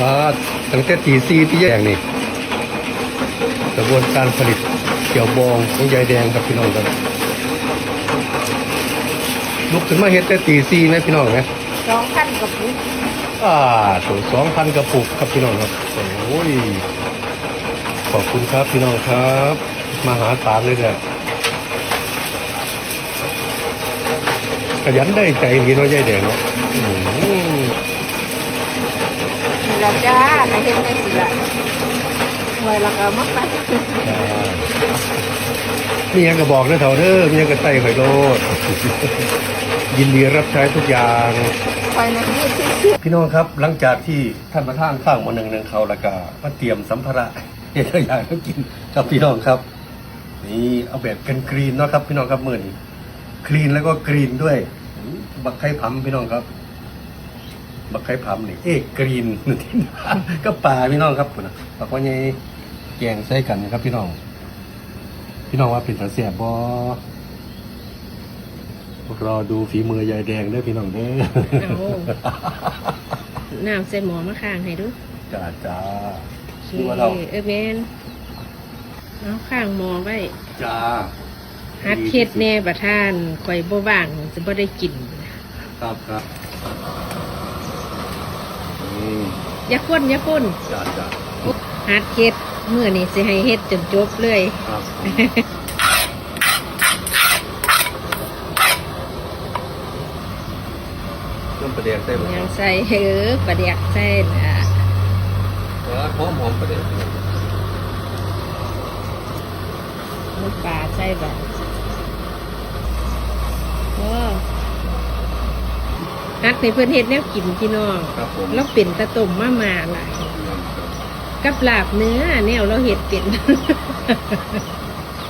อ่าตั้งแต่ตีซีที่แยกนี่กระบวนการผลิตเกี่ยวบองของยายแดงครับพี่น้องครับลุกขึ้นมาเฮ็ดแต่ตีซีนะพี่น้องนะสองพันกับปุ๊บอ่าตัวสองพันกระปุกครับพี่น้องครับโอ้ยขอบคุณครับพี่น้องครับ มาหาตามเลยเนี่ยขยันได้ใจดีเนาะยายแดงเนาะ อืมนี่ละจ้าในเห็นในสิละหน่วยละก็มักไปอ่ามีหยังก็บอกนะเถ่าเด้อมีหยังก็ใส่ข่อยโลด ยินดีรับใช้ทุกอย่างคอยในที่ที่ที่พี่น้องครับหลังจากที่ท่านประธานข้างมาหนึ่งหนึ่งเขาแล้วก็มาเตรียมสัมภาระเฮ็ดตัวอย่างให้กินครับพี่น้องครับ นี่เอาแบบกันกรีนเนาะครับ พี่น้องครับมื่อนี้คลีนแล้วก็กรีนด้วยอืมบักไข่พัมพี่น้องครับ บักไข่พัมนี่เอ๊ะกรีนนั่นที่ก็ปลาพี่น้องครับพุ่นน่ะบักว่าไงแกงใส่กันนะครับพี่น้อง พี่น้องว่าเป็นตาเสียบบ่รอดูฝีมือยายแดงเด้อพี่น้องเด้อน้ำใส่หมอมาข้างให้ดูจ้าจ้าโอเคชื่อว่าเราเออเมนเอาข้างหมอไว้จ้าฮัดเฮ็ดแน่ประทานข่อยบ่ว่างจะบ่ได้กิน ครับครับนี่ อย่าก้นอย่าก้นจ้าจ้าฮัดเฮ็ดเมื่อนี่สิให้เฮ็ดจนจบเลย ครับเริ่มประเดี๋ยวใส่หมดยังใส่เออปลาแดกใส่น่ะเออหอมหอมประเดี๋ยวน้ำปลาใส่แบบโอ้ ฮัดในเพื่อนเฮ็ดแนวกินพี่น้องครับผมแล้วเป็นตะตุ่มมามาหลายกับลาบเนื้อแนวเราเฮ็ดเป็น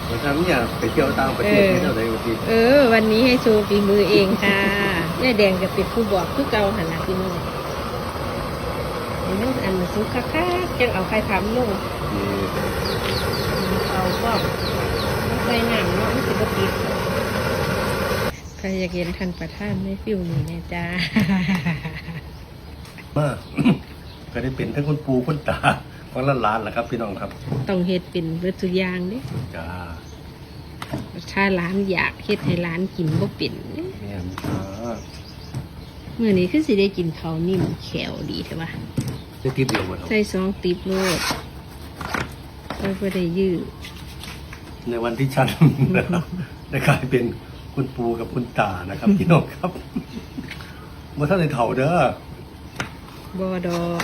เหมือนทำเนี่ยไปเที่ยวต่างประเทศเออที่เท่าไหร่บางทีเออ วันนี้ให้โชว์ฝีมือเองค่ะยายแดงจะเป็นผู้บอกคือเก่าหันนะพี่น้องเดี๋ยวอันมันสุกคักๆจังเอาไข่พำลง นี่ เอาก็ใส่น้ำเนาะมันสิบติดใค รอยากเห็นท่านประธานในฟิวนี่นะจ๊ะมาก็ได้เป็นทั้งคนปูคนตาของหลานๆแหละครับ พี่น้องครับต้องเฮ็ดเป็นเบิดทุกอย่างเด้จ้าถ้าร้านอยากเฮ็ดให้ร้านกินบ่เป็นเด้เนี่ยจ้ามื้อนี้คือสิได้กินข้าวนิ่มแขวดีใช่ปะได้ทิปเดียวหมดครับใส่ซองติบโลดก็บ่ได้ยืดในวันที่ฉันนะครับได้กลายเป็น คุณปูกับคุณตานะครับ พี่น้องครับเมื่อท่านในเถ่าเด้อบ่ดอก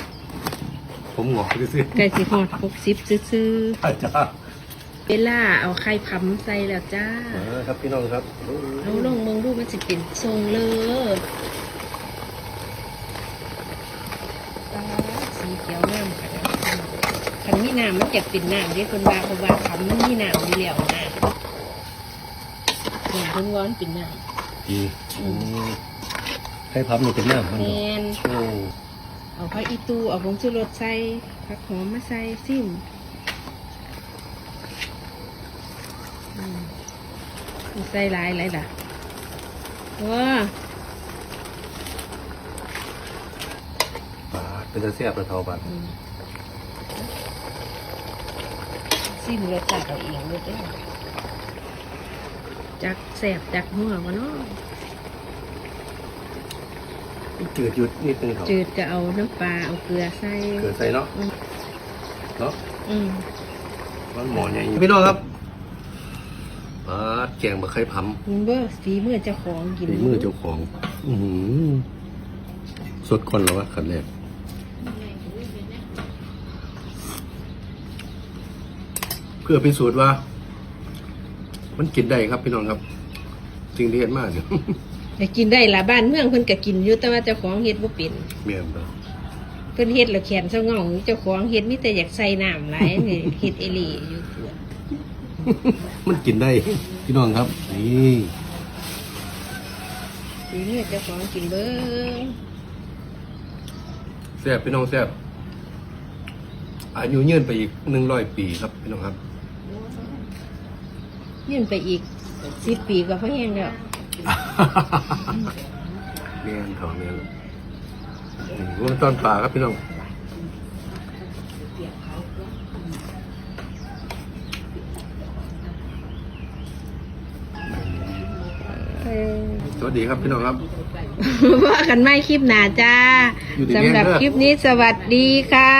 ผมหงอกซื้อใกล้สิฮอด60ซื่อๆอาจารย์ๆเวลาเอาไข่พำใส่แล้วจ้า เออครับพี่น้องครับเอาลงเมืองดูมันสิเป็นทรงเลยตาสีเขียวน้ำค่ะคันมีน้ำมันจะเป็นน้ำเรียกคนว่าเพราะว่าคำมันมีน้ำอยู่แล้วนะ เนี่ยเพิ่งร้อนเป็นน้ดีอืมให้พับนี่เป็นน้ำมันแมเนาะนโอ้เอาผักอีตูเอาผงชูรสใส่ผักหอมมาใส่ซิมอืมใส่หลายหลายล่ะว้าบาดเป็นตะเสียบประทอบัตรอืมซิมรสจัดเอาเองเลยเด้อ จักแสบจักหัววะเนาะจืดหยุดนิดนึงครับจืดก็เอาน้ำปลาเอาเกลือใส่เกิดใส่เนาะเนาะอืมมันหมอนใหญ่พี่น้องครับบาดแกงบะไข่พัมมันเบอร์ฝีมือเจ้าของกินฝีมือเจ้าของ อือหือสดก่อนแล้ววะขันแรกเพื่อพิสูจน์ว่า มันกินได้ครับพี่น้องครับจริงที่เห็นมากเนี่ยแต่กินได้ละบ้านเมืองเพิ่นก็กินอยู่แต่ว่าเจ้าของเฮ็ดบ่เป็นเมียนเนาะเพิ่นเฮ็ดแล้วแขนเซาเงาเจ้าของเฮ็ดมีแต่อยากใส่น้ำหลายนี่เฮ็ดเอหลีอยู่เพื่อมันกินได้ พี่น้องครับ นี่ฝีมือเจ้าของกินเบิ่งแซ่บพี่น้องแซ่บอายุยืนไปอีกหนึ่งร้อยปีครับพี่น้องครับ ยื่นไปอีกสิบปีก็พอแห้งแล้ยเนียนเขงเนี่ยนรวมต้นป่าครับพี่น้องสวัสดีครับพี่น้องครับ ว่ากันไม่คลิปหนาจ้าสำหรับคลิปนี้สวัสดีค่ะ